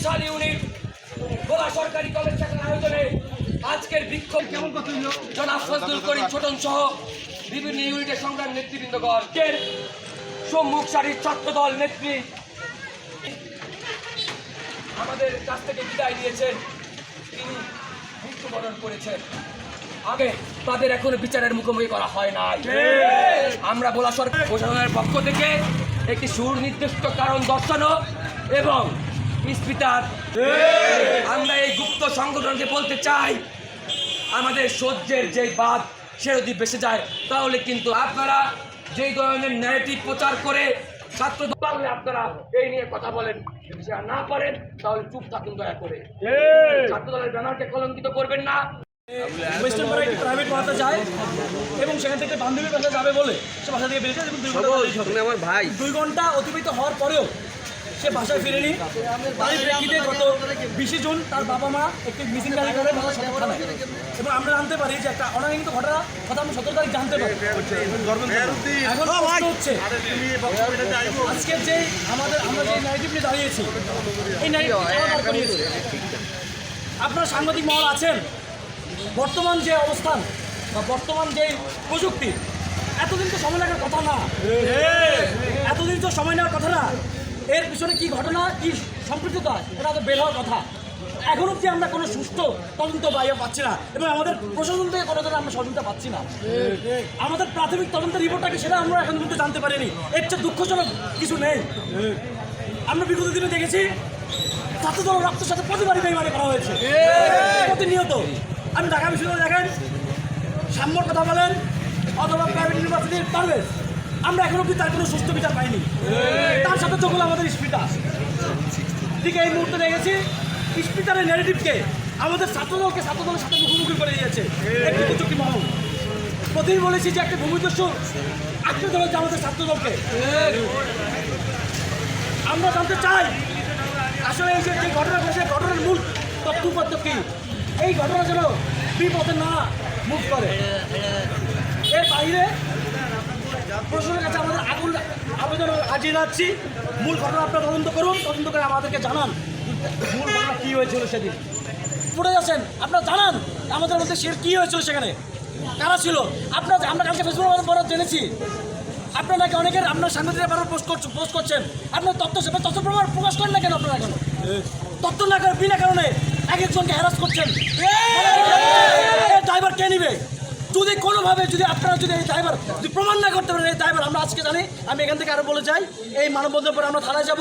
বিশাল unit গোলা সরকারি college শাখার আয়োজনে আজকের বিক্ষোভ। কেমন কথা জনাব ফজলুল করিম ছোটন সহ বিভিন্ন ইউনিটের সংগ্রাম নেতৃবৃন্দগণ। এর সম্মুখ সারির ছাত্রদল নেত্রী আমাদের কাছ থেকে বিদায় নিয়েছেন। তিনি মৃত্যুবরণ করেছেন। আগে তাদের এখনও বিচারের মুখোমুখি করা হয় নাই। আমরা বলা সরকার প্রশাসনের পক্ষ থেকে একটি সুনির্দিষ্ট কারণ দর্শানো এবং ইস্পিতার আমরা এই গুপ্ত সংগঠনকে বলতে চাই আমাদের সহ্যের যে বাদ সে যদি বেসে যায় তাহলে কিন্তু আপনারা যেই ধরনের ন্যারেটিভ প্রচার করে ছাত্র পারলে আপনারা এই নিয়ে কথা বলেন যদি না পারেন তাহলে চুপ থাকুন দয়া করে। ছাত্র দলের ব্যানারকে কলঙ্কিত করবেন না। ওয়েস্টার্ন পাড়া একটি প্রাইভেট যায় এবং সেখান থেকে বান্ধবীর বাসা যাবে বলে সে বাসা থেকে বেরিয়েছে এবং দুই ঘণ্টা আমার ভাই। দুই ঘণ্টা অতিবাহিত হওয়ার পরেও সে বাসায় ফিরেনি। তারই প্রেক্ষিতে গত বিশে জুন তার বাবা মা একটি মিসিং ডায়েরি করে বাবা সদর থানায়। এবং আমরা জানতে পারি যে একটা অনাকাঙ্ক্ষিত ঘটনা কথা আমরা সতেরো তারিখ জানতে পারি। এখন প্রশ্ন হচ্ছে আজকে যে আমাদের আমরা যে ন্যারেটিভ নিয়ে দাঁড়িয়েছি এই ন্যারেটিভ দাঁড় আপনারা সাংবাদিক মহল আছেন? বর্তমান যে অবস্থান বা বর্তমান যে প্রযুক্তি এতদিন তো সময় লাগার কথা না। এতদিন তো সময় নেওয়ার কথা না এর পিছনে কি ঘটনা, কি সম্পৃক্ততা, এটা তো বের হওয়ার কথা। এখন অব্দি আমরা কোনো সুষ্ঠু তদন্ত বাইরে পাচ্ছি না, এবং আমাদের প্রশাসন থেকে কোনো ধরনের আমরা সহযোগিতা পাচ্ছি না। আমাদের প্রাথমিক তদন্তের রিপোর্টটাকে সেটা আমরা এখন পর্যন্ত জানতে পারিনি। এর চেয়ে দুঃখজনক কিছু নেই। আমরা বিগত দিনে দেখেছি ছাত্রদল রক্তের সাথে প্রতিবারই বেইমানি করা হয়েছে। প্রতিনিয়ত। আমি ঢাকা বিশ্ববিদ্যালয়ে দেখেন, সাম্যর কথা বলেন, অথবা প্রাইভেট ইউনিভার্সিটির পারভেজ আমরা এখন অব্দি তার কোনো সুস্থ বিচার পাইনি। হলো আমাদের স্পিটার ঠিক এই মুহূর্তে দেখেছি স্পিটারের নেগেটিভকে আমাদের ছাত্রদলকে ছাত্রদলের সাথে মুখোমুখি করে দিয়েছে। একটি কুচুকি মহল। প্রতিদিন বলেছি যে একটা ভূমিদস্যু আঁকড়ে ধরেছে আমাদের ছাত্রদলকে। আমরা জানতে চাই আসলে এই যে ঘটনা ঘটেছে ঘটনার মূল তথ্যপত্র কি? এই ঘটনা যেন বিপদে না মুভ করে। এর বাইরে প্রশাসনের কাছে আমাদের আবেদন আজই যাচ্ছি মূল ঘটনা আপনারা তদন্ত করুন তদন্ত করে আমাদেরকে জানান মূল ঘটনা কী হয়েছিল সেদিন। পড়ে যাচ্ছেন আপনারা জানান আমাদের মধ্যে সে কী হয়েছিল সেখানে কারা ছিল? আপনার আমরা কালকে ফেসবুক পরে জেনেছি। আপনারা নাকি অনেকের আপনার সাংবাদিকরা বারবার পোস্ট করছেন পোস্ট করছেন। আপনার তথ্য সেবা তথ্য প্রমাণ প্রকাশ করেন না কেন আপনারা কেন তথ্য না করে বিনা কারণে এক একজনকে হ্যারাস করছেন। ড্রাইভার কে নিবে? যদি কোনোভাবে যদি আপনারা যদি এই ড্রাইভার যদি প্রমাণ না করতে পারেন, এই ড্রাইভার আমরা আজকে জানি, আমি এখান থেকে আরও বলে যাই, এই মানববন্ধন পরে আমরা থানায় যাব।